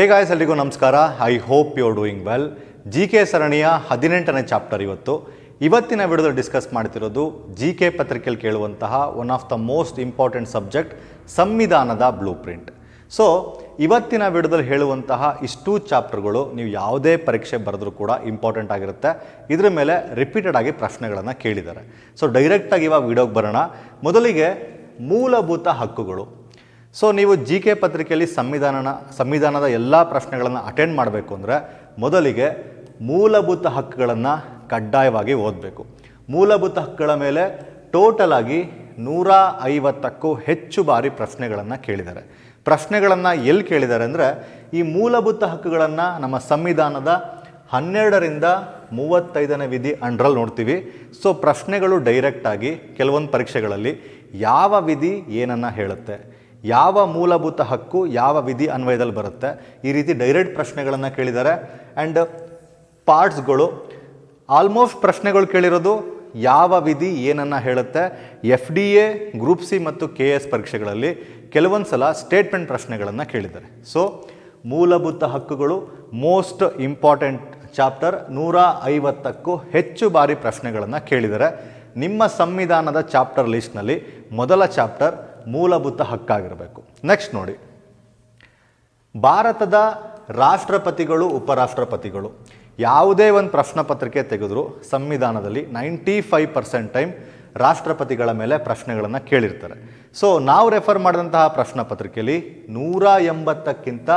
Hey guys ಎಲ್ರಿಗೂ ನಮಸ್ಕಾರ. I hope you doing well G K ಸರಣಿಯ ಹದಿನೆಂಟನೇ ಚಾಪ್ಟರ್ ಇವತ್ತು. ಇವತ್ತಿನ ವಿಡಿಯೋದಲ್ಲಿ ಡಿಸ್ಕಸ್ ಮಾಡ್ತಿರೋದು ಜಿ ಕೆ ಪತ್ರಿಕೆಯಲ್ಲಿ ಕೇಳುವಂತಹ one of the most important subject ಸಂವಿಧಾನದ ಬ್ಲೂ ಪ್ರಿಂಟ್ ಸೊ ಇವತ್ತಿನ ವಿಡಿಯೋದಲ್ಲಿ ಹೇಳುವಂತಹ ಇಷ್ಟು ಚಾಪ್ಟರ್ಗಳು ನೀವು ಯಾವುದೇ ಪರೀಕ್ಷೆ ಬರೆದ್ರೂ ಕೂಡ ಇಂಪಾರ್ಟೆಂಟ್ ಆಗಿರುತ್ತೆ. ಇದರ ಮೇಲೆ ರಿಪೀಟೆಡ್ ಆಗಿ ಪ್ರಶ್ನೆಗಳನ್ನು ಕೇಳಿದ್ದಾರೆ. ಸೊ ಡೈರೆಕ್ಟಾಗಿ ಇವಾಗ ವಿಡಿಯೋಗೆ ಬರೋಣ. ಮೊದಲಿಗೆ ಮೂಲಭೂತ ಹಕ್ಕುಗಳು. ಸೊ ನೀವು ಜಿ ಕೆ ಪತ್ರಿಕೆಯಲ್ಲಿ ಸಂವಿಧಾನನ, ಸಂವಿಧಾನದ ಎಲ್ಲ ಪ್ರಶ್ನೆಗಳನ್ನು ಅಟೆಂಡ್ ಮಾಡಬೇಕು ಅಂದರೆ ಮೊದಲಿಗೆ ಮೂಲಭೂತ ಹಕ್ಕುಗಳನ್ನು ಕಡ್ಡಾಯವಾಗಿ ಓದಬೇಕು. ಮೂಲಭೂತ ಹಕ್ಕುಗಳ ಮೇಲೆ ಟೋಟಲ್ ಆಗಿ ನೂರ ಐವತ್ತಕ್ಕೂ ಹೆಚ್ಚು ಬಾರಿ ಪ್ರಶ್ನೆಗಳನ್ನು ಕೇಳಿದ್ದಾರೆ. ಪ್ರಶ್ನೆಗಳನ್ನು ಎಲ್ಲಿ ಕೇಳಿದ್ದಾರೆ ಅಂದರೆ ಈ ಮೂಲಭೂತ ಹಕ್ಕುಗಳನ್ನು ನಮ್ಮ ಸಂವಿಧಾನದ ಹನ್ನೆರಡರಿಂದ ಮೂವತ್ತೈದನೇ ವಿಧಿ ಅಂಡ್ರಲ್ಲಿ ನೋಡ್ತೀವಿ. ಸೊ ಪ್ರಶ್ನೆಗಳು ಡೈರೆಕ್ಟಾಗಿ ಕೆಲವೊಂದು ಪರೀಕ್ಷೆಗಳಲ್ಲಿ ಯಾವ ವಿಧಿ ಏನನ್ನು ಹೇಳುತ್ತೆ ಯಾವ ಮೂಲಭೂತ ಹಕ್ಕು ಯಾವ ವಿಧಿ ಅನ್ವಯದಲ್ಲಿ ಬರುತ್ತೆ? ಈ ರೀತಿ ಡೈರೆಕ್ಟ್ ಪ್ರಶ್ನೆಗಳನ್ನು ಕೇಳಿದ್ದಾರೆ ಆ್ಯಂಡ್ ಪಾರ್ಟ್ಸ್ಗಳು ಆಲ್ಮೋಸ್ಟ್ ಪ್ರಶ್ನೆಗಳು ಕೇಳಿರೋದು ಯಾವ ವಿಧಿ ಏನನ್ನು ಹೇಳುತ್ತೆ? F D A group C ಮತ್ತು ಕೆ ಎಸ್ ಪರೀಕ್ಷೆಗಳಲ್ಲಿ ಕೆಲವೊಂದು ಸಲ ಸ್ಟೇಟ್ಮೆಂಟ್ ಪ್ರಶ್ನೆಗಳನ್ನು ಕೇಳಿದ್ದಾರೆ. ಸೊ ಮೂಲಭೂತ ಹಕ್ಕುಗಳು ಮೋಸ್ಟ್ ಇಂಪಾರ್ಟೆಂಟ್ ಚಾಪ್ಟರ್ ನೂರ ಐವತ್ತಕ್ಕೂ ಹೆಚ್ಚು ಬಾರಿ ಪ್ರಶ್ನೆಗಳನ್ನು ಕೇಳಿದ್ದಾರೆ. ನಿಮ್ಮ ಸಂವಿಧಾನದ ಚಾಪ್ಟರ್ ಲಿಸ್ಟ್ನಲ್ಲಿ ಮೊದಲ ಚಾಪ್ಟರ್ ಮೂಲಭೂತ ಹಕ್ಕಾಗಿರಬೇಕು. ನೆಕ್ಸ್ಟ್ ನೋಡಿ. ಭಾರತದ ರಾಷ್ಟ್ರಪತಿಗಳು, ಉಪರಾಷ್ಟ್ರಪತಿಗಳು ಯಾವುದೇ ಒಂದು ಪ್ರಶ್ನೆ ಪತ್ರಿಕೆ ತೆಗೆದರೂ ಸಂವಿಧಾನದಲ್ಲಿ ನೈಂಟಿ ಫೈವ್ ಪರ್ಸೆಂಟ್ ಟೈಮ್ ರಾಷ್ಟ್ರಪತಿಗಳ ಮೇಲೆ ಪ್ರಶ್ನೆಗಳನ್ನು ಕೇಳಿರ್ತಾರೆ. ಸೊ ನಾವು ರೆಫರ್ ಮಾಡಿದಂತಹ ಪ್ರಶ್ನೆ ಪತ್ರಿಕೆಯಲ್ಲಿ ನೂರ ಎಂಬತ್ತಕ್ಕಿಂತ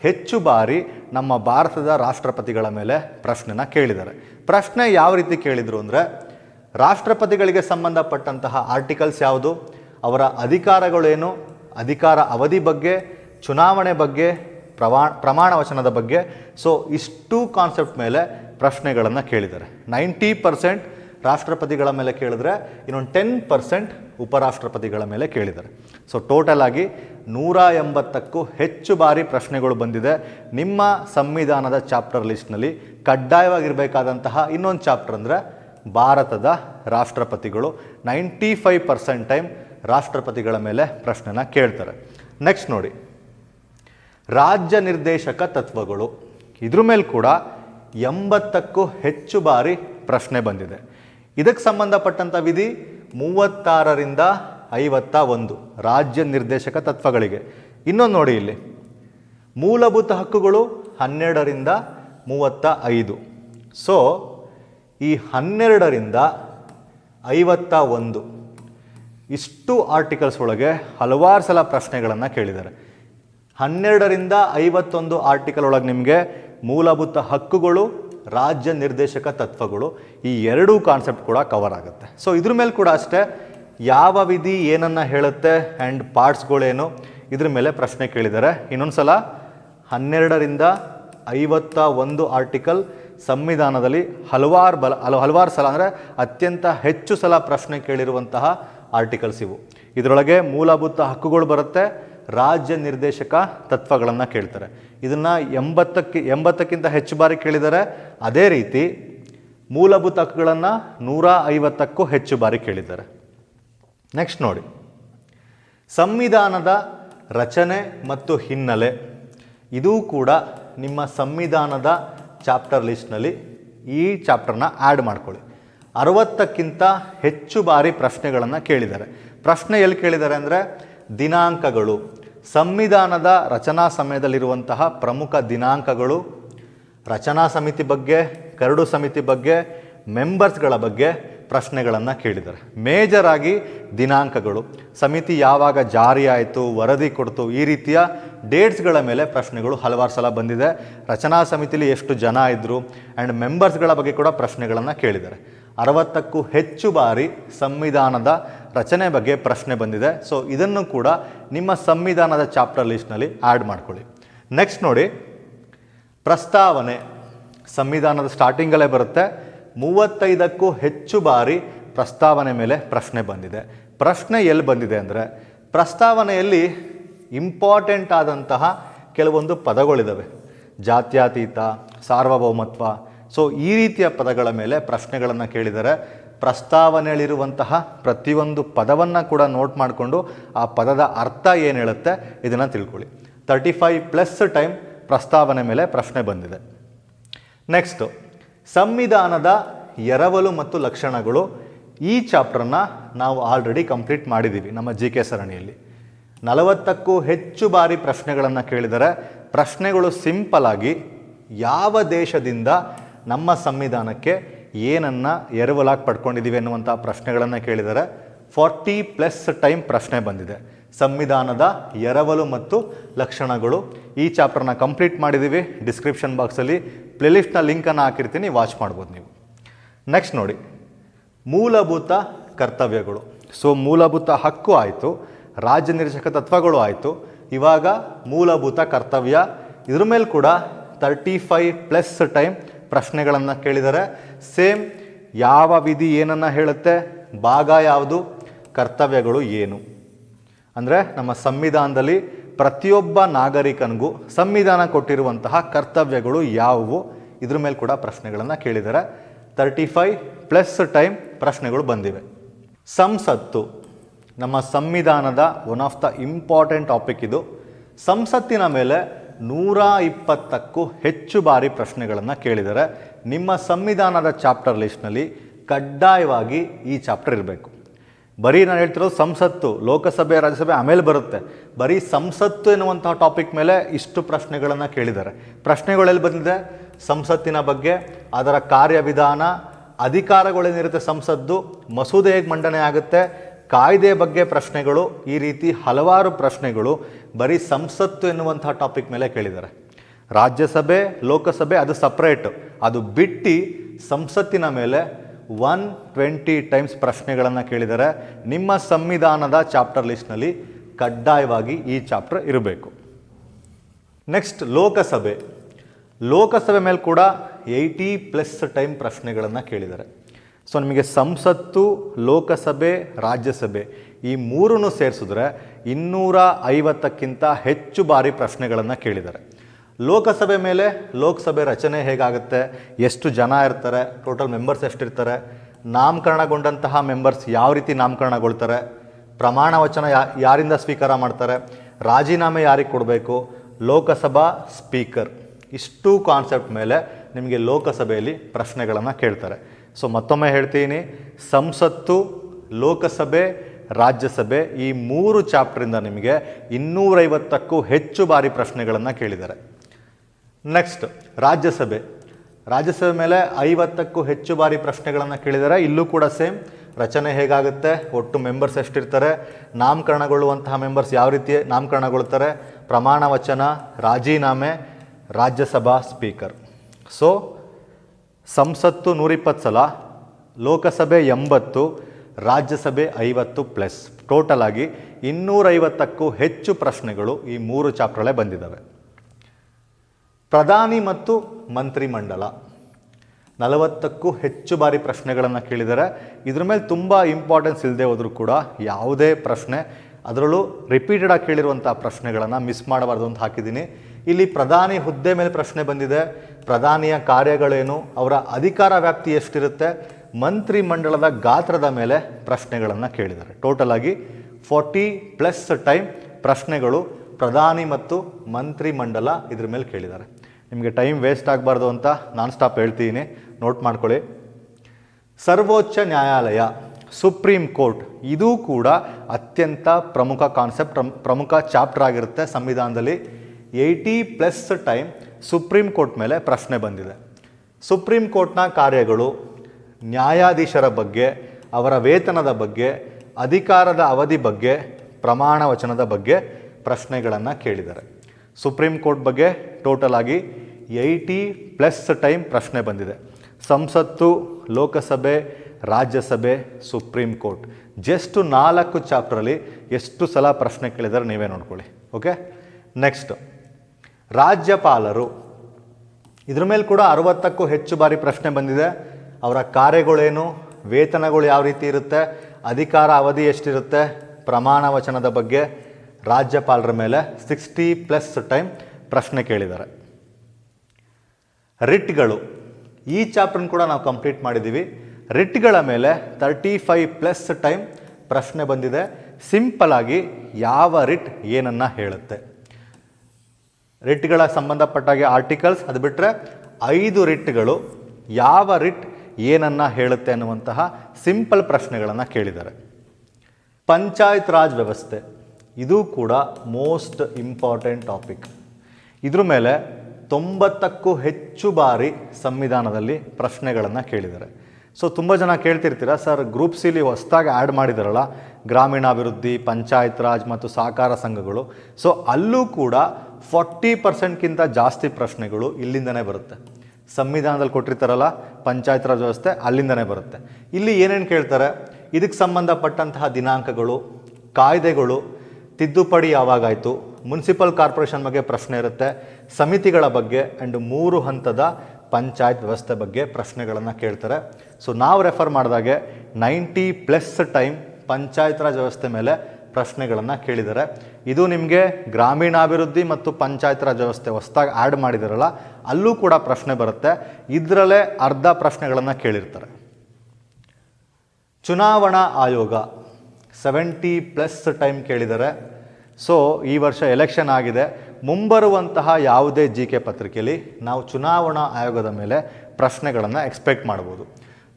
ಹೆಚ್ಚು ಬಾರಿ ನಮ್ಮ ಭಾರತದ ರಾಷ್ಟ್ರಪತಿಗಳ ಮೇಲೆ ಪ್ರಶ್ನೆನ ಕೇಳಿದ್ದಾರೆ. ಪ್ರಶ್ನೆ ಯಾವ ರೀತಿ ಕೇಳಿದರು ಅಂದರೆ, ರಾಷ್ಟ್ರಪತಿಗಳಿಗೆ ಸಂಬಂಧಪಟ್ಟಂತಹ ಆರ್ಟಿಕಲ್ಸ್ ಯಾವುದು? ಅವರ ಅಧಿಕಾರಗಳೇನು? ಅಧಿಕಾರ ಅವಧಿ ಬಗ್ಗೆ, ಚುನಾವಣೆ ಬಗ್ಗೆ, ಪ್ರವಾ, ಪ್ರಮಾಣ ವಚನದ ಬಗ್ಗೆ. ಸೊ ಇಷ್ಟು ಕಾನ್ಸೆಪ್ಟ್ ಮೇಲೆ ಪ್ರಶ್ನೆಗಳನ್ನು ಕೇಳಿದ್ದಾರೆ. ನೈಂಟಿ ಪರ್ಸೆಂಟ್ ರಾಷ್ಟ್ರಪತಿಗಳ ಮೇಲೆ ಕೇಳಿದ್ರೆ, ಇನ್ನೊಂದು ಟೆನ್ ಪರ್ಸೆಂಟ್ ಉಪರಾಷ್ಟ್ರಪತಿಗಳ ಮೇಲೆ ಕೇಳಿದ್ದಾರೆ. ಸೊ ಟೋಟಲ್ ಆಗಿ ನೂರ ಎಂಬತ್ತಕ್ಕೂ ಹೆಚ್ಚು ಬಾರಿ ಪ್ರಶ್ನೆಗಳು ಬಂದಿದೆ. ನಿಮ್ಮ ಸಂವಿಧಾನದ ಚಾಪ್ಟರ್ ಲಿಸ್ಟ್ನಲ್ಲಿ ಕಡ್ಡಾಯವಾಗಿರಬೇಕಾದಂತಹ ಇನ್ನೊಂದು ಚಾಪ್ಟರ್ ಅಂದರೆ ಭಾರತದ ರಾಷ್ಟ್ರಪತಿಗಳು. ನೈಂಟಿ ಫೈವ್ ಪರ್ಸೆಂಟ್ ಟೈಮ್ ರಾಷ್ಟ್ರಪತಿಗಳ ಮೇಲೆ ಪ್ರಶ್ನೆನ ಕೇಳ್ತಾರೆ. ನೆಕ್ಸ್ಟ್ ನೋಡಿ. ರಾಜ್ಯ ನಿರ್ದೇಶಕ ತತ್ವಗಳು. ಇದ್ರ ಮೇಲೆ ಕೂಡ ಎಂಬತ್ತಕ್ಕೂ ಹೆಚ್ಚು ಬಾರಿ ಪ್ರಶ್ನೆ ಬಂದಿದೆ. ಇದಕ್ಕೆ ಸಂಬಂಧಪಟ್ಟಂಥ ವಿಧಿ ಮೂವತ್ತಾರರಿಂದ ಐವತ್ತ ಒಂದು ರಾಜ್ಯ ನಿರ್ದೇಶಕ ತತ್ವಗಳಿಗೆ. ಇನ್ನೊಂದು ನೋಡಿ ಇಲ್ಲಿ. ಮೂಲಭೂತ ಹಕ್ಕುಗಳು ಹನ್ನೆರಡರಿಂದ ಮೂವತ್ತ ಐದು ಸೊ ಈ ಹನ್ನೆರಡರಿಂದ ಐವತ್ತ ಒಂದು ಇಷ್ಟು ಆರ್ಟಿಕಲ್ಸ್ ಒಳಗೆ ಹಲವಾರು ಸಲ ಪ್ರಶ್ನೆಗಳನ್ನು ಕೇಳಿದ್ದಾರೆ. ಹನ್ನೆರಡರಿಂದ ಐವತ್ತೊಂದು ಆರ್ಟಿಕಲ್ ಒಳಗೆ ನಿಮಗೆ ಮೂಲಭೂತ ಹಕ್ಕುಗಳು, ರಾಜ್ಯ ನಿರ್ದೇಶಕ ತತ್ವಗಳು, ಈ ಎರಡೂ ಕಾನ್ಸೆಪ್ಟ್ ಕೂಡ ಕವರ್ ಆಗುತ್ತೆ. ಸೊ ಇದ್ರ ಮೇಲೆ ಕೂಡ ಅಷ್ಟೇ ಯಾವ ವಿಧಿ ಏನನ್ನು ಹೇಳುತ್ತೆ ಆ್ಯಂಡ್ ಪಾರ್ಟ್ಸ್ಗಳೇನು ಇದ್ರ ಮೇಲೆ ಪ್ರಶ್ನೆ ಕೇಳಿದ್ದಾರೆ. ಇನ್ನೊಂದು ಸಲ ಹನ್ನೆರಡರಿಂದ ಐವತ್ತ ಒಂದು ಆರ್ಟಿಕಲ್ ಸಂವಿಧಾನದಲ್ಲಿ ಹಲವಾರು ಬಲ ಹಲ ಹಲವಾರು ಸಲ ಅಂದರೆ ಅತ್ಯಂತ ಹೆಚ್ಚು ಸಲ ಪ್ರಶ್ನೆ ಕೇಳಿರುವಂತಹ ಆರ್ಟಿಕಲ್ಸ್ ಇವು. ಇದರೊಳಗೆ ಮೂಲಭೂತ ಹಕ್ಕುಗಳು ಬರುತ್ತೆ, ರಾಜ್ಯ ನಿರ್ದೇಶಕ ತತ್ವಗಳನ್ನು ಕೇಳ್ತಾರೆ. ಇದನ್ನು ಎಂಬತ್ತಕ್ಕೆ, ಎಂಬತ್ತಕ್ಕಿಂತ ಹೆಚ್ಚು ಬಾರಿ ಕೇಳಿದ್ದಾರೆ ಅದೇ ರೀತಿ ಮೂಲಭೂತ ಹಕ್ಕುಗಳನ್ನು ನೂರ ಐವತ್ತಕ್ಕೂ ಹೆಚ್ಚು ಬಾರಿ ಕೇಳಿದ್ದಾರೆ. ನೆಕ್ಸ್ಟ್ ನೋಡಿ. ಸಂವಿಧಾನದ ರಚನೆ ಮತ್ತು ಹಿನ್ನೆಲೆ. ಇದೂ ಕೂಡ ನಿಮ್ಮ ಸಂವಿಧಾನದ ಚಾಪ್ಟರ್ ಲಿಸ್ಟ್ನಲ್ಲಿ ಈ ಚಾಪ್ಟರ್ನ ಆ್ಯಡ್ ಮಾಡ್ಕೊಳ್ಳಿ. ಅರವತ್ತಕ್ಕಿಂತ ಹೆಚ್ಚು ಬಾರಿ ಪ್ರಶ್ನೆಗಳನ್ನು ಕೇಳಿದ್ದಾರೆ. ಪ್ರಶ್ನೆ ಎಲ್ಲಿ ಕೇಳಿದ್ದಾರೆ ಅಂದರೆ, ದಿನಾಂಕಗಳು. ಸಂವಿಧಾನದ ರಚನಾ ಸಮಯದಲ್ಲಿರುವಂತಹ ಪ್ರಮುಖ ದಿನಾಂಕಗಳು, ರಚನಾ ಸಮಿತಿ ಬಗ್ಗೆ, ಕರಡು ಸಮಿತಿ ಬಗ್ಗೆ ಮೆಂಬರ್ಸ್ಗಳ ಬಗ್ಗೆ ಪ್ರಶ್ನೆಗಳನ್ನು ಕೇಳಿದ್ದಾರೆ. ಮೇಜರ್ ಆಗಿ ದಿನಾಂಕಗಳು. ಸಮಿತಿ ಯಾವಾಗ ಜಾರಿಯಾಯಿತು ವರದಿ ಕೊಡ್ತು, ಈ ರೀತಿಯ ಡೇಟ್ಸ್ಗಳ ಮೇಲೆ ಪ್ರಶ್ನೆಗಳು ಹಲವಾರು ಸಲ ಬಂದಿದೆ. ರಚನಾ ಸಮಿತಿಲಿ ಎಷ್ಟು ಜನ ಇದ್ದರು ಆ್ಯಂಡ್ ಮೆಂಬರ್ಸ್ಗಳ ಬಗ್ಗೆ ಕೂಡ ಪ್ರಶ್ನೆಗಳನ್ನು ಕೇಳಿದ್ದಾರೆ. ಅರವತ್ತಕ್ಕೂ ಹೆಚ್ಚು ಬಾರಿ ಸಂವಿಧಾನದ ರಚನೆ ಬಗ್ಗೆ ಪ್ರಶ್ನೆ ಬಂದಿದೆ. ಸೊ ಇದನ್ನು ಕೂಡ ನಿಮ್ಮ ಸಂವಿಧಾನದ ಚಾಪ್ಟರ್ ಲಿಸ್ಟ್ನಲ್ಲಿ ಆ್ಯಡ್ ಮಾಡ್ಕೊಳ್ಳಿ. ನೆಕ್ಸ್ಟ್ ನೋಡಿ, ಪ್ರಸ್ತಾವನೆ ಸಂವಿಧಾನದ ಸ್ಟಾರ್ಟಿಂಗಲ್ಲೇ ಬರುತ್ತೆ. ಮೂವತ್ತೈದಕ್ಕೂ ಹೆಚ್ಚು ಬಾರಿ ಪ್ರಸ್ತಾವನೆ ಮೇಲೆ ಪ್ರಶ್ನೆ ಬಂದಿದೆ. ಪ್ರಶ್ನೆ ಎಲ್ಲಿ ಬಂದಿದೆ ಅಂದರೆ, ಪ್ರಸ್ತಾವನೆಯಲ್ಲಿ ಇಂಪಾರ್ಟೆಂಟ್ ಆದಂತಹ ಕೆಲವೊಂದು ಪದಗಳಿದ್ದಾವೆ ಜಾತ್ಯಾತೀತ, ಸಾರ್ವಭೌಮತ್ವ ಸೊ ಈ ರೀತಿಯ ಪದಗಳ ಮೇಲೆ ಪ್ರಶ್ನೆಗಳನ್ನು ಕೇಳಿದರೆ ಪ್ರಸ್ತಾವನೆಯಲ್ಲಿರುವಂತಹ ಪ್ರತಿಯೊಂದು ಪದವನ್ನು ಕೂಡ ನೋಟ್ ಮಾಡಿಕೊಂಡು ಆ ಪದದ ಅರ್ಥ ಏನು ಹೇಳುತ್ತೆ ಇದನ್ನು ತಿಳ್ಕೊಳ್ಳಿ. ತರ್ಟಿ ಫೈವ್ ಪ್ಲಸ್ ಟೈಮ್ ಪ್ರಸ್ತಾವನೆ ಮೇಲೆ ಪ್ರಶ್ನೆ ಬಂದಿದೆ. ನೆಕ್ಸ್ಟು ಸಂವಿಧಾನದ ಎರವಲು ಮತ್ತು ಲಕ್ಷಣಗಳು ಈ ಚಾಪ್ಟರ್ನ ನಾವು ಆಲ್ರೆಡಿ ಕಂಪ್ಲೀಟ್ ಮಾಡಿದ್ದೀವಿ ನಮ್ಮ ಜಿ ಕೆ ಸರಣಿಯಲ್ಲಿ. ನಲವತ್ತಕ್ಕೂ ಹೆಚ್ಚು ಬಾರಿ ಪ್ರಶ್ನೆಗಳನ್ನು ಕೇಳಿದರೆ ಪ್ರಶ್ನೆಗಳು ಸಿಂಪಲ್ ಆಗಿ ಯಾವ ದೇಶದಿಂದ ನಮ್ಮ ಸಂವಿಧಾನಕ್ಕೆ ಏನನ್ನು ಎರವಲಾಗಿ ಪಡ್ಕೊಂಡಿದ್ದೀವಿ ಅನ್ನುವಂಥ ಪ್ರಶ್ನೆಗಳನ್ನು ಕೇಳಿದರೆ. ಫಾರ್ಟಿ ಪ್ಲಸ್ ಟೈಮ್ ಪ್ರಶ್ನೆ ಬಂದಿದೆ. ಸಂವಿಧಾನದ ಎರವಲು ಮತ್ತು ಲಕ್ಷಣಗಳು ಈ ಚಾಪ್ಟರ್ನ ಕಂಪ್ಲೀಟ್ ಮಾಡಿದ್ದೀವಿ ಡಿಸ್ಕ್ರಿಪ್ಷನ್ ಬಾಕ್ಸಲ್ಲಿ ಪ್ಲೇಲಿಸ್ಟ್ನ ಲಿಂಕನ್ನು ಹಾಕಿರ್ತೀನಿ, ವಾಚ್ ಮಾಡ್ಬೋದು ನೀವು. ನೆಕ್ಸ್ಟ್ ನೋಡಿ. ಮೂಲಭೂತ ಕರ್ತವ್ಯಗಳು. ಸೊ, ಮೂಲಭೂತ ಹಕ್ಕು ಆಯಿತು ರಾಜ್ಯ ನಿರ್ದೇಶಕ ತತ್ವಗಳು ಆಯಿತು. ಇವಾಗ ಮೂಲಭೂತ ಕರ್ತವ್ಯ. ಇದ್ರ ಮೇಲೆ ಕೂಡ ತರ್ಟಿ ಫೈವ್ ಪ್ಲಸ್ ಟೈಮ್ ಪ್ರಶ್ನೆಗಳನ್ನು ಕೇಳಿದರೆ ಸೇಮ್ ಯಾವ ವಿಧಿ ಏನನ್ನು ಹೇಳುತ್ತೆ? ಭಾಗ ಯಾವುದು? ಕರ್ತವ್ಯಗಳು ಏನು? ಅಂದರೆ ನಮ್ಮ ಸಂವಿಧಾನದಲ್ಲಿ ಪ್ರತಿಯೊಬ್ಬ ನಾಗರಿಕನಿಗೂ ಸಂವಿಧಾನ ಕೊಟ್ಟಿರುವಂತಹ ಕರ್ತವ್ಯಗಳು ಯಾವುವು? ಇದ್ರ ಮೇಲೆ ಕೂಡ ಪ್ರಶ್ನೆಗಳನ್ನು ಕೇಳಿದ್ದಾರೆ ತರ್ಟಿ ಫೈವ್ ಪ್ಲಸ್ ಟೈಮ್ ಪ್ರಶ್ನೆಗಳು ಬಂದಿವೆ. ಸಂಸತ್ತು. ನಮ್ಮ ಸಂವಿಧಾನದ one of the important topic ಇದು. ಸಂಸತ್ತಿನ ಮೇಲೆ ನೂರ ಇಪ್ಪತ್ತಕ್ಕೂ ಹೆಚ್ಚು ಬಾರಿ ಪ್ರಶ್ನೆಗಳನ್ನು ಕೇಳಿದರೆ. ನಿಮ್ಮ ಸಂವಿಧಾನದ ಚಾಪ್ಟರ್ ಲಿಸ್ಟ್ನಲ್ಲಿ ಕಡ್ಡಾಯವಾಗಿ ಈ ಚಾಪ್ಟರ್ ಇರಬೇಕು. ಬರೀ ನಾನು ಹೇಳ್ತಿರೋದು ಸಂಸತ್ತು, ಲೋಕಸಭೆ, ರಾಜ್ಯಸಭೆ ಆಮೇಲೆ ಬರುತ್ತೆ. ಬರೀ ಸಂಸತ್ತು ಎನ್ನುವಂತಹ ಟಾಪಿಕ್ ಮೇಲೆ ಇಷ್ಟು ಪ್ರಶ್ನೆಗಳನ್ನು ಕೇಳಿದ್ದಾರೆ ಪ್ರಶ್ನೆಗಳೆಲ್ಲಿ ಬಂದಿದೆ? ಸಂಸತ್ತಿನ ಬಗ್ಗೆ, ಅದರ ಕಾರ್ಯವಿಧಾನ ಅಧಿಕಾರಗಳೇನಿರುತ್ತೆ ಸಂಸತ್ತು ಮಸೂದೆ ಹೇಗೆ ಮಂಡನೆ ಆಗುತ್ತೆ ಕಾಯ್ದೆ ಬಗ್ಗೆ ಪ್ರಶ್ನೆಗಳು, ಈ ರೀತಿ ಹಲವಾರು ಪ್ರಶ್ನೆಗಳು ಬರೀ ಸಂಸತ್ತು ಎನ್ನುವಂತಹ ಟಾಪಿಕ್ ಮೇಲೆ ಕೇಳಿದ್ದಾರೆ. ರಾಜ್ಯಸಭೆ, ಲೋಕಸಭೆ ಅದು ಸಪ್ರೇಟ್. ಅದು ಬಿಟ್ಟು ಸಂಸತ್ತಿನ ಮೇಲೆ ಒನ್ ಟ್ವೆಂಟಿ ಟೈಮ್ಸ್ ಪ್ರಶ್ನೆಗಳನ್ನು ಕೇಳಿದರೆ ನಿಮ್ಮ ಸಂವಿಧಾನದ ಚಾಪ್ಟರ್ ಲಿಸ್ಟ್ನಲ್ಲಿ ಕಡ್ಡಾಯವಾಗಿ ಈ ಚಾಪ್ಟರ್ ಇರಬೇಕು. ನೆಕ್ಸ್ಟ್, ಲೋಕಸಭೆ. ಲೋಕಸಭೆ ಮೇಲೆ ಕೂಡ ಏಯ್ಟಿ ಪ್ಲಸ್ ಟೈಮ್ ಪ್ರಶ್ನೆಗಳನ್ನು ಕೇಳಿದ್ದಾರೆ. ಸೊ ನಿಮಗೆ ಸಂಸತ್ತು, ಲೋಕಸಭೆ, ರಾಜ್ಯಸಭೆ ಈ ಮೂರನ್ನು ಸೇರಿಸಿದ್ರೆ ಇನ್ನೂರ ಐವತ್ತಕ್ಕಿಂತ ಹೆಚ್ಚು ಬಾರಿ ಪ್ರಶ್ನೆಗಳನ್ನು ಕೇಳಿದ್ದಾರೆ. ಲೋಕಸಭೆ ಮೇಲೆ ಲೋಕಸಭೆ ರಚನೆ ಹೇಗಾಗುತ್ತೆ? ಎಷ್ಟು ಜನ ಇರ್ತಾರೆ? ಟೋಟಲ್ ಮೆಂಬರ್ಸ್ ಎಷ್ಟಿರ್ತಾರೆ? ನಾಮಕರಣಗೊಂಡಂತಹ ಮೆಂಬರ್ಸ್ ಯಾವ ರೀತಿ ನಾಮಕರಣಗೊಳ್ತಾರೆ? ಪ್ರಮಾಣ ವಚನ ಯಾ, ಯಾರಿಂದ ಸ್ವೀಕಾರ ಮಾಡ್ತಾರೆ? ರಾಜೀನಾಮೆ ಯಾರಿಗೆ ಕೊಡಬೇಕು? ಲೋಕಸಭಾ ಸ್ಪೀಕರ್. ಇಷ್ಟು ಕಾನ್ಸೆಪ್ಟ್ ಮೇಲೆ ನಿಮಗೆ ಲೋಕಸಭೆಯಲ್ಲಿ ಪ್ರಶ್ನೆಗಳನ್ನು ಕೇಳ್ತಾರೆ. ಸೊ ಮತ್ತೊಮ್ಮೆ ಹೇಳ್ತೀನಿ, ಸಂಸತ್ತು, ಲೋಕಸಭೆ, ರಾಜ್ಯಸಭೆ ಈ ಮೂರು ಚಾಪ್ಟ್ರಿಂದ ನಿಮಗೆ ಇನ್ನೂರೈವತ್ತಕ್ಕೂ ಹೆಚ್ಚು ಬಾರಿ ಪ್ರಶ್ನೆಗಳನ್ನು ಕೇಳಿದ್ದಾರೆ. ನೆಕ್ಸ್ಟ್ ರಾಜ್ಯಸಭೆ. ರಾಜ್ಯಸಭೆ ಮೇಲೆ ಐವತ್ತಕ್ಕೂ ಹೆಚ್ಚು ಬಾರಿ ಪ್ರಶ್ನೆಗಳನ್ನು ಕೇಳಿದ್ದಾರೆ. ಇಲ್ಲೂ ಕೂಡ ಸೇಮ್. ರಚನೆ ಹೇಗಾಗುತ್ತೆ? ಒಟ್ಟು ಮೆಂಬರ್ಸ್ ಎಷ್ಟಿರ್ತಾರೆ? ನಾಮಕರಣಗೊಳ್ಳುವಂತಹ ಮೆಂಬರ್ಸ್ ಯಾವ ರೀತಿ ನಾಮಕರಣಗೊಳ್ತಾರೆ? ಪ್ರಮಾಣ ವಚನ, ರಾಜೀನಾಮೆ, ರಾಜ್ಯಸಭಾ ಸ್ಪೀಕರ್. ಸೊ ಸಂಸತ್ತು ನೂರಿಪ್ಪತ್ತು ಸಲ, ಲೋಕಸಭೆ ಎಂಬತ್ತು, ರಾಜ್ಯಸಭೆ ಐವತ್ತು ಪ್ಲಸ್. ಟೋಟಲ್ ಆಗಿ ಇನ್ನೂರೈವತ್ತಕ್ಕೂ ಹೆಚ್ಚು ಪ್ರಶ್ನೆಗಳು ಈ ಮೂರು ಚಾಪ್ಟ್ರಲ್ಲೇ ಬಂದಿದ್ದಾವೆ. ಪ್ರಧಾನಿ ಮತ್ತು ಮಂತ್ರಿಮಂಡಲ. ನಲವತ್ತಕ್ಕೂ ಹೆಚ್ಚು ಬಾರಿ ಪ್ರಶ್ನೆಗಳನ್ನು ಕೇಳಿದರೆ ಇದ್ರ ಮೇಲೆ ತುಂಬ ಇಂಪಾರ್ಟೆನ್ಸ್ ಇಲ್ಲದೆ ಹೋದರೂ ಕೂಡ ಯಾವುದೇ ಪ್ರಶ್ನೆ ಅದರಲ್ಲೂ ರಿಪೀಟೆಡಾಗಿ ಕೇಳಿರುವಂಥ ಪ್ರಶ್ನೆಗಳನ್ನು ಮಿಸ್ ಮಾಡಬಾರ್ದು ಅಂತ ಹಾಕಿದ್ದೀನಿ. ಇಲ್ಲಿ ಪ್ರಧಾನಿ ಹುದ್ದೆ ಮೇಲೆ ಪ್ರಶ್ನೆ ಬಂದಿದೆ. ಪ್ರಧಾನಿಯ ಕಾರ್ಯಗಳೇನು? ಅವರ ಅಧಿಕಾರ ವ್ಯಾಪ್ತಿ ಎಷ್ಟಿರುತ್ತೆ? ಮಂತ್ರಿ ಮಂಡಲದ ಗಾತ್ರದ ಮೇಲೆ ಪ್ರಶ್ನೆಗಳನ್ನು ಕೇಳಿದ್ದಾರೆ. ಟೋಟಲ್ ಆಗಿ ಫಾರ್ಟಿ ಪ್ಲಸ್ ಟೈಮ್ ಪ್ರಶ್ನೆಗಳು ಪ್ರಧಾನಿ ಮತ್ತು ಮಂತ್ರಿ ಮಂಡಲ ಇದ್ರ ಮೇಲೆ ಕೇಳಿದ್ದಾರೆ. ನಿಮಗೆ ಟೈಮ್ ವೇಸ್ಟ್ ಆಗಬಾರ್ದು ಅಂತ ನಾನ್ ಸ್ಟಾಪ್ ಹೇಳ್ತೀನಿ. ನೋಟ್ ಮಾಡ್ಕೊಳ್ಳಿ. ಸರ್ವೋಚ್ಚ ನ್ಯಾಯಾಲಯ ಸುಪ್ರೀಂ ಕೋರ್ಟ್ ಇದು ಕೂಡ ಅತ್ಯಂತ ಪ್ರಮುಖ ಕಾನ್ಸೆಪ್ಟ್ ಪ್ರಮುಖ ಚಾಪ್ಟರ್ ಆಗಿರುತ್ತೆ ಸಂವಿಧಾನದಲ್ಲಿ. Eighty plus time supreme court ಮೇಲೆ ಪ್ರಶ್ನೆ ಬಂದಿದೆ. ಸುಪ್ರೀಂ ಕೋರ್ಟ್ನ ಕಾರ್ಯಗಳು ನ್ಯಾಯಾಧೀಶರ ಬಗ್ಗೆ, ಅವರ ವೇತನದ ಬಗ್ಗೆ, ಅಧಿಕಾರದ ಅವಧಿ ಬಗ್ಗೆ, ಪ್ರಮಾಣ ವಚನದ ಬಗ್ಗೆ ಪ್ರಶ್ನೆಗಳನ್ನು ಕೇಳಿದ್ದಾರೆ. ಸುಪ್ರೀಂ ಕೋರ್ಟ್ ಬಗ್ಗೆ ಟೋಟಲ್ ಆಗಿ ಏಯ್ಟಿ ಪ್ಲಸ್ ಟೈಮ್ ಪ್ರಶ್ನೆ ಬಂದಿದೆ. ಸಂಸತ್ತು, ಲೋಕಸಭೆ ರಾಜ್ಯಸಭೆ, ಸುಪ್ರೀಂ ಕೋರ್ಟ್. ಜಸ್ಟ್ ನಾಲ್ಕು ಚಾಪ್ಟ್ರಲ್ಲಿ ಎಷ್ಟು ಸಲ ಪ್ರಶ್ನೆ ಕೇಳಿದ್ದಾರೆ ನೀವೇ ನೋಡ್ಕೊಳ್ಳಿ. ಓಕೆ ನೆಕ್ಸ್ಟ್ ರಾಜ್ಯಪಾಲರು, ಇದ್ರ ಮೇಲೆ ಕೂಡ ಅರವತ್ತಕ್ಕೂ ಹೆಚ್ಚು ಬಾರಿ ಪ್ರಶ್ನೆ ಬಂದಿದೆ. ಅವರ ಕಾರ್ಯಗಳೇನು, ವೇತನಗಳು ಯಾವ ರೀತಿ ಇರುತ್ತೆ, ಅಧಿಕಾರ ಅವಧಿ ಎಷ್ಟಿರುತ್ತೆ, ಪ್ರಮಾಣ ವಚನದ ಬಗ್ಗೆ ರಾಜ್ಯಪಾಲರ ಮೇಲೆ ಸಿಕ್ಸ್ಟಿ ಪ್ಲಸ್ ಟೈಮ್ ಪ್ರಶ್ನೆ ಕೇಳಿದ್ದಾರೆ. ರಿಟ್ಗಳು. ಈ ಚಾಪ್ಟರ್ನ ಕೂಡ ನಾವು ಕಂಪ್ಲೀಟ್ ಮಾಡಿದ್ದೀವಿ. ರಿಟ್ಗಳ ಮೇಲೆ ತರ್ಟಿ ಫೈವ್ ಪ್ಲಸ್ ಟೈಮ್ ಪ್ರಶ್ನೆ ಬಂದಿದೆ. ಸಿಂಪಲ್ ಆಗಿ ಯಾವ ರಿಟ್ ಏನನ್ನ ಹೇಳುತ್ತೆ. ರಿಟ್ಗಳ ಸಂಬಂಧಪಟ್ಟಾಗೆ ಆರ್ಟಿಕಲ್ಸ್ ಅದು ಬಿಟ್ಟರೆ ಐದು ರಿಟ್ಗಳು ಯಾವ ರಿಟ್ ಏನನ್ನು ಹೇಳುತ್ತೆ ಅನ್ನುವಂತಹ ಸಿಂಪಲ್ ಪ್ರಶ್ನೆಗಳನ್ನು ಕೇಳಿದ್ದಾರೆ. ಪಂಚಾಯತ್ ರಾಜ್ ವ್ಯವಸ್ಥೆ. ಇದು ಕೂಡ ಮೋಸ್ಟ್ ಇಂಪಾರ್ಟೆಂಟ್ ಟಾಪಿಕ್ ಇದ್ರ ಮೇಲೆ ತೊಂಬತ್ತಕ್ಕೂ ಹೆಚ್ಚು ಬಾರಿ ಸಂವಿಧಾನದಲ್ಲಿ ಪ್ರಶ್ನೆಗಳನ್ನು ಕೇಳಿದ್ದಾರೆ. ಸೊ ತುಂಬ ಜನ ಕೇಳ್ತಿರ್ತೀರ, ಸರ್ ಗ್ರೂಪ್ ಸಿಲಿ ಹೊಸ್ದಾಗಿ ಆ್ಯಡ್ ಮಾಡಿದಾರಲ್ಲ, ಗ್ರಾಮೀಣಾಭಿವೃದ್ಧಿ, ಪಂಚಾಯತ್ ರಾಜ್ ಮತ್ತು ಸಹಕಾರ ಸಂಘಗಳು. ಸೊ ಅಲ್ಲೂ ಕೂಡ ಫಾರ್ಟಿ ಪರ್ಸೆಂಟ್ಗಿಂತ ಜಾಸ್ತಿ ಪ್ರಶ್ನೆಗಳು ಇಲ್ಲಿಂದನೇ ಬರುತ್ತೆ. ಸಂವಿಧಾನದಲ್ಲಿ ಕೊಟ್ಟಿರ್ತಾರಲ್ಲ, ಪಂಚಾಯತ್ ರಾಜ್ ವ್ಯವಸ್ಥೆ ಅಲ್ಲಿಂದನೇ ಬರುತ್ತೆ. ಇಲ್ಲಿ ಏನೇನು ಕೇಳ್ತಾರೆ? ಇದಕ್ಕೆ ಸಂಬಂಧಪಟ್ಟಂತಹ ದಿನಾಂಕಗಳು, ಕಾಯ್ದೆಗಳು, ತಿದ್ದುಪಡಿ ಯಾವಾಗಾಯಿತು, ಮುನ್ಸಿಪಲ್ ಕಾರ್ಪೊರೇಷನ್ ಬಗ್ಗೆ ಪ್ರಶ್ನೆ ಇರುತ್ತೆ, ಸಮಿತಿಗಳ ಬಗ್ಗೆ ಆ್ಯಂಡ್ ಮೂರು ಹಂತದ ಪಂಚಾಯತ್ ವ್ಯವಸ್ಥೆ ಬಗ್ಗೆ ಪ್ರಶ್ನೆಗಳನ್ನು ಕೇಳ್ತಾರೆ. ಸೊ ನಾವು refer ಮಾಡಿದಾಗೆ ninety plus time panchayat raj ವ್ಯವಸ್ಥೆ ಮೇಲೆ ಪ್ರಶ್ನೆಗಳನ್ನು ಕೇಳಿದ್ದಾರೆ ಇದು ನಿಮಗೆ ಗ್ರಾಮೀಣಾಭಿವೃದ್ಧಿ ಮತ್ತು ಪಂಚಾಯತ್ ರಾಜ್ ವ್ಯವಸ್ಥೆ ಹೊಸ್ದಾಗಿ ಆ್ಯಡ್ ಮಾಡಿದಿರಲ್ಲ, ಅಲ್ಲೂ ಕೂಡ ಪ್ರಶ್ನೆ ಬರುತ್ತೆ. ಇದರಲ್ಲೇ ಅರ್ಧ ಪ್ರಶ್ನೆಗಳನ್ನು ಕೇಳಿರ್ತಾರೆ. ಚುನಾವಣಾ ಆಯೋಗ ಸೆವೆಂಟಿ ಪ್ಲಸ್ ಟೈಮ್ ಕೇಳಿದ್ದಾರೆ ಸೊ ಈ ವರ್ಷ ಎಲೆಕ್ಷನ್ ಆಗಿದೆ. ಮುಂಬರುವಂತಹ ಯಾವುದೇ ಜಿ ಕೆ ಪತ್ರಿಕೆಯಲ್ಲಿ ನಾವು ಚುನಾವಣಾ ಆಯೋಗದ ಮೇಲೆ ಪ್ರಶ್ನೆಗಳನ್ನು ಎಕ್ಸ್ಪೆಕ್ಟ್ ಮಾಡ್ಬೋದು.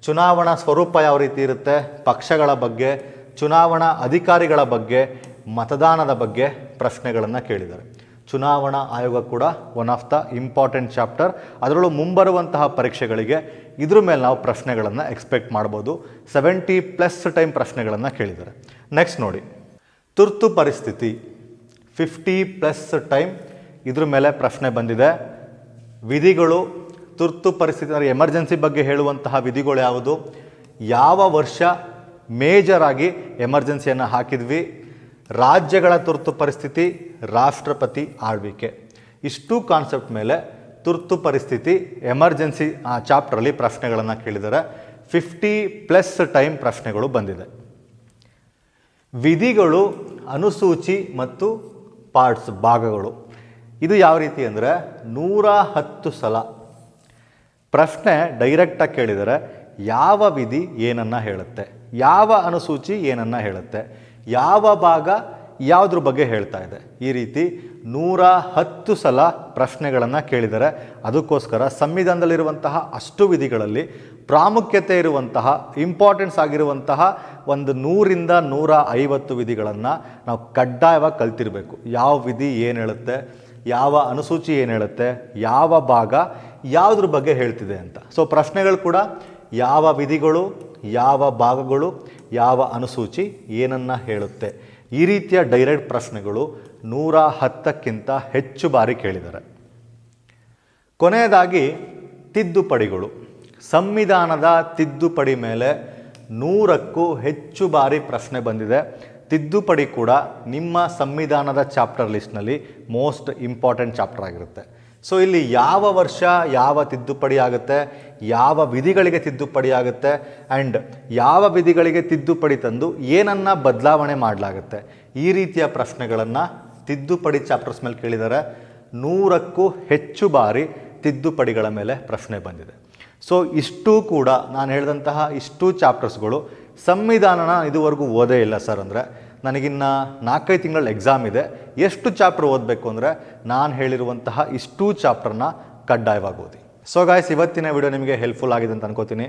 ಚುನಾವಣಾ ಸ್ವರೂಪ ಯಾವ ರೀತಿ ಇರುತ್ತೆ, ಪಕ್ಷಗಳ ಬಗ್ಗೆ, ಚುನಾವಣಾ ಅಧಿಕಾರಿಗಳ ಬಗ್ಗೆ, ಮತದಾನದ ಬಗ್ಗೆ ಪ್ರಶ್ನೆಗಳನ್ನು ಕೇಳಿದ್ದಾರೆ. ಚುನಾವಣಾ ಆಯೋಗ ಕೂಡ one of the important chapter ಅದರಲ್ಲೂ ಮುಂಬರುವಂತಹ ಪರೀಕ್ಷೆಗಳಿಗೆ ಇದ್ರ ಮೇಲೆ ನಾವು ಪ್ರಶ್ನೆಗಳನ್ನು ಎಕ್ಸ್ಪೆಕ್ಟ್ ಮಾಡ್ಬೋದು. ಸೆವೆಂಟಿ ಪ್ಲಸ್ ಟೈಮ್ ಪ್ರಶ್ನೆಗಳನ್ನು ಕೇಳಿದ್ದಾರೆ. ನೆಕ್ಸ್ಟ್ ನೋಡಿ. ತುರ್ತು ಪರಿಸ್ಥಿತಿ. ಫಿಫ್ಟಿ ಪ್ಲಸ್ ಟೈಮ್ ಇದ್ರ ಮೇಲೆ ಪ್ರಶ್ನೆ ಬಂದಿದೆ. ವಿಧಿಗಳು ತುರ್ತು ಪರಿಸ್ಥಿತಿ, ಅಂದರೆ ಎಮರ್ಜೆನ್ಸಿ ಬಗ್ಗೆ ಹೇಳುವಂತಹ ವಿಧಿಗಳು ಯಾವುದು? ಯಾವ ವರ್ಷ ಮೇಜರ್ ಆಗಿ ಎಮರ್ಜೆನ್ಸಿಯನ್ನು ಹಾಕಿದ್ವಿ? ರಾಜ್ಯಗಳ ತುರ್ತು ಪರಿಸ್ಥಿತಿ, ರಾಷ್ಟ್ರಪತಿ ಆಳ್ವಿಕೆ. ಇಷ್ಟು ಕಾನ್ಸೆಪ್ಟ್ ಮೇಲೆ ತುರ್ತು ಪರಿಸ್ಥಿತಿ ಎಮರ್ಜೆನ್ಸಿ ಆ ಚಾಪ್ಟ್ರಲ್ಲಿ ಪ್ರಶ್ನೆಗಳನ್ನು ಕೇಳಿದರೆ ಫಿಫ್ಟಿ ಪ್ಲಸ್ ಟೈಮ್ ಪ್ರಶ್ನೆಗಳು ಬಂದಿದೆ. ವಿಧಿಗಳು ಅನುಸೂಚಿ ಮತ್ತು ಪಾರ್ಟ್ಸ್ ಭಾಗಗಳು. ಇದು ಯಾವ ರೀತಿ ಅಂದರೆ ನೂರ ಹತ್ತು ಸಲ. ಪ್ರಶ್ನೆ ಡೈರೆಕ್ಟಾಗಿ ಕೇಳಿದರೆ, ಯಾವ ವಿಧಿ ಏನನ್ನು ಹೇಳುತ್ತೆ? ಯಾವ ಅನುಸೂಚಿ ಏನನ್ನು ಹೇಳುತ್ತೆ? ಯಾವ ಭಾಗ ಯಾವುದ್ರ ಬಗ್ಗೆ ಹೇಳ್ತಾ ಇದೆ? ಈ ರೀತಿ ನೂರ ಹತ್ತು ಸಲ ಪ್ರಶ್ನೆಗಳನ್ನು ಕೇಳಿದರೆ ಅದಕ್ಕೋಸ್ಕರ ಸಂವಿಧಾನದಲ್ಲಿರುವಂತಹ ಅಷ್ಟು ವಿಧಿಗಳಲ್ಲಿ ಪ್ರಾಮುಖ್ಯತೆ ಇರುವಂತಹ ಇಂಪಾರ್ಟೆನ್ಸ್ ಆಗಿರುವಂತಹ ಒಂದು ನೂರಿಂದ ನೂರ ಐವತ್ತು ವಿಧಿಗಳನ್ನು ನಾವು ಕಡ್ಡಾಯವಾಗಿ ಕಲ್ತಿರಬೇಕು. ಯಾವ ವಿಧಿ ಏನು ಹೇಳುತ್ತೆ? ಯಾವ ಅನುಸೂಚಿ ಏನು ಹೇಳುತ್ತೆ? ಯಾವ ಭಾಗ? ಯಾವುದ್ರ ಬಗ್ಗೆ ಹೇಳ್ತಿದೆ ಅಂತ. ಸೊ ಪ್ರಶ್ನೆಗಳು ಕೂಡ ಯಾವ ವಿಧಿಗಳು? ಯಾವ ಭಾಗಗಳು, ಯಾವ ಅನುಸೂಚಿ ಏನನ್ನು ಹೇಳುತ್ತೆ. ಈ ರೀತಿಯ ಡೈರೆಕ್ಟ್ ಪ್ರಶ್ನೆಗಳು ನೂರ ಹತ್ತಕ್ಕಿಂತ ಹೆಚ್ಚು ಬಾರಿ ಕೇಳಿದ್ದಾರೆ. ಕೊನೆಯದಾಗಿ ತಿದ್ದುಪಡಿಗಳು. ಸಂವಿಧಾನದ ತಿದ್ದುಪಡಿ ಮೇಲೆ ನೂರಕ್ಕೂ ಹೆಚ್ಚು ಬಾರಿ ಪ್ರಶ್ನೆ ಬಂದಿದೆ. ತಿದ್ದುಪಡಿ ಕೂಡ ನಿಮ್ಮ ಸಂವಿಧಾನದ ಚಾಪ್ಟರ್ ಲಿಸ್ಟ್ನಲ್ಲಿ ಮೋಸ್ಟ್ ಇಂಪಾರ್ಟೆಂಟ್ ಚಾಪ್ಟರ್ ಆಗಿರುತ್ತೆ. ಸೊ ಇಲ್ಲಿ ಯಾವ ವರ್ಷ ಯಾವ ತಿದ್ದುಪಡಿ ಆಗುತ್ತೆ, ಯಾವ ವಿಧಿಗಳಿಗೆ ತಿದ್ದುಪಡಿ ಆಗುತ್ತೆ ಆ್ಯಂಡ್ ಯಾವ ವಿಧಿಗಳಿಗೆ ತಿದ್ದುಪಡಿ ತಂದು ಏನನ್ನು ಬದಲಾವಣೆ ಮಾಡಲಾಗುತ್ತೆ, ಈ ರೀತಿಯ ಪ್ರಶ್ನೆಗಳನ್ನು ತಿದ್ದುಪಡಿ ಚಾಪ್ಟರ್ಸ್ ಮೇಲೆ ಕೇಳಿದರೆ. ನೂರಕ್ಕೂ ಹೆಚ್ಚು ಬಾರಿ ತಿದ್ದುಪಡಿಗಳ ಮೇಲೆ ಪ್ರಶ್ನೆ ಬಂದಿದೆ. ಸೊ ಇಷ್ಟು ಕೂಡ ನಾನು ಹೇಳಿದಂತಹ ಇಷ್ಟು ಚಾಪ್ಟರ್ಸ್ಗಳು ಸಂವಿಧಾನನ ಇದುವರೆಗೂ ಓದೇ ಇಲ್ಲ ಸರ್ ಅಂದರೆ ನನಗಿನ್ನು ನಾಲ್ಕೈದು ತಿಂಗಳ ಎಕ್ಸಾಮ್ ಇದೆ. ಎಷ್ಟು ಚಾಪ್ಟರ್ ಓದಬೇಕು ಅಂದರೆ ನಾನು ಹೇಳಿರುವಂತಹ ಇಷ್ಟು ಚಾಪ್ಟರ್ನ ಕಡ್ಡಾಯವಾಗಿ ಓದಿ. ಸೊ ಗಾಯ್ಸ್ ಇವತ್ತಿನ ವಿಡಿಯೋ ನಿಮಗೆ ಹೆಲ್ಪ್ಫುಲ್ ಆಗಿದೆ ಅಂತ ಅನ್ಕೋತೀನಿ.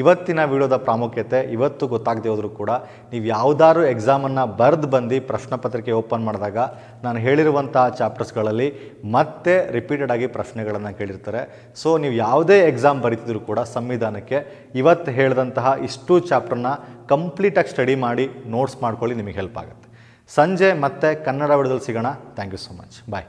ಇವತ್ತಿನ ವಿಡಿಯೋದ ಪ್ರಾಮುಖ್ಯತೆ ಇವತ್ತು ಗೊತ್ತಾಗದೇ ಹೋದರೂ ಕೂಡ ನೀವು ಯಾವುದಾದ್ರು ಎಕ್ಸಾಮನ್ನು ಬರೆದು ಬಂದು ಪ್ರಶ್ನೆ ಪತ್ರಿಕೆ ಓಪನ್ ಮಾಡಿದಾಗ ನಾನು ಹೇಳಿರುವಂತಹ ಚಾಪ್ಟರ್ಸ್ಗಳಲ್ಲಿ ಮತ್ತೆ ರಿಪೀಟೆಡ್ ಆಗಿ ಪ್ರಶ್ನೆಗಳನ್ನು ಕೇಳಿರ್ತಾರೆ. ಸೊ ನೀವು ಯಾವುದೇ ಎಕ್ಸಾಮ್ ಬರೀತಿದ್ರು ಕೂಡ ಸಂವಿಧಾನಕ್ಕೆ ಇವತ್ತು ಹೇಳಿದಂತಹ ಇಷ್ಟು ಚಾಪ್ಟರ್ನ ಕಂಪ್ಲೀಟಾಗಿ ಸ್ಟಡಿ ಮಾಡಿ ನೋಟ್ಸ್ ಮಾಡ್ಕೊಳ್ಳಿ ನಿಮಗೆ ಹೆಲ್ಪ್ ಆಗುತ್ತೆ. ಸಂಜೆ ಮತ್ತೆ ಕನ್ನಡ ವಿಡಿಯೋದಲ್ಲಿ ಸಿಗೋಣ. Thank you so much bye